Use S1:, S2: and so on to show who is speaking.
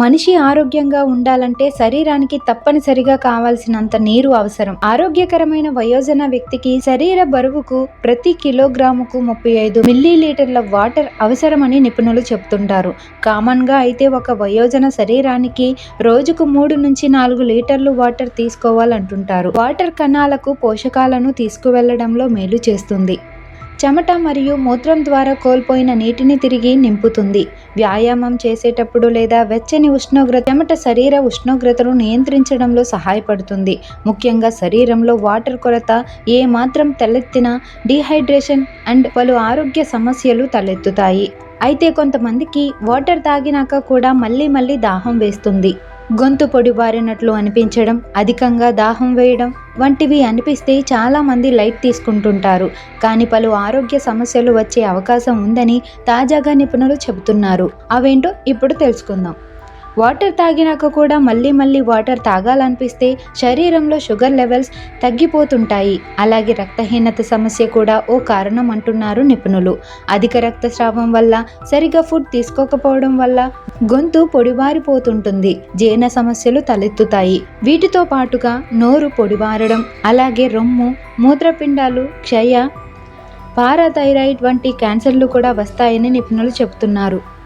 S1: మనిషి ఆరోగ్యంగా ఉండాలంటే శరీరానికి తప్పనిసరిగా కావాల్సినంత నీరు అవసరం. ఆరోగ్యకరమైన వయోజన వ్యక్తికి శరీర బరువుకు ప్రతి కిలోగ్రాముకు ముప్పై ఐదు మిల్లీలీటర్ల వాటర్ అవసరమని నిపుణులు చెప్తుంటారు కామన్గా అయితే ఒక వయోజన శరీరానికి రోజుకు మూడు నుంచి నాలుగు లీటర్లు వాటర్ తీసుకోవాలంటుంటారు. వాటర్ కణాలకు పోషకాలను తీసుకువెళ్ళడంలో మేలు చేస్తుంది. చెమట మరియు మూత్రం ద్వారా కోల్పోయిన నీటిని తిరిగి నింపుతుంది. వ్యాయామం చేసేటప్పుడు లేదా వెచ్చని ఉష్ణోగ్రత చెమట శరీర ఉష్ణోగ్రతను నియంత్రించడంలో సహాయపడుతుంది. ముఖ్యంగా శరీరంలో వాటర్ కొరత ఏ మాత్రం తలెత్తినా డీహైడ్రేషన్ అండ్ పలు ఆరోగ్య సమస్యలు తలెత్తుతాయి. అయితే కొంతమందికి వాటర్ తాగినాక కూడా మళ్ళీ మళ్ళీ దాహం వేస్తుంది. గొంతు పొడిబారినట్లు అనిపించడం అధికంగా దాహం వేయడం వంటివి అనిపిస్తే చాలామంది లైట్ తీసుకుంటుంటారు. కానీ పలు ఆరోగ్య సమస్యలు వచ్చే అవకాశం ఉందని తాజాగా నిపుణులు చెబుతున్నారు. అవేంటో ఇప్పుడు తెలుసుకుందాం. వాటర్ తాగినాక కూడా మళ్ళీ మళ్ళీ వాటర్ తాగాలనిపిస్తే శరీరంలో షుగర్ లెవెల్స్ తగ్గిపోతుంటాయి. అలాగే రక్తహీనత సమస్య కూడా ఓ కారణం అంటున్నారు నిపుణులు. అధిక రక్తస్రావం వల్ల సరిగా ఫుడ్ తీసుకోకపోవడం వల్ల గొంతు పొడిబారిపోతుంటుంది జీర్ణ సమస్యలు తలెత్తుతాయి. వీటితో పాటుగా నోరు పొడిబారడం అలాగే రొమ్ము మూత్రపిండాలు క్షయ పారాథైరాయిడ్ వంటి క్యాన్సర్లు కూడా వస్తాయని నిపుణులు చెబుతున్నారు.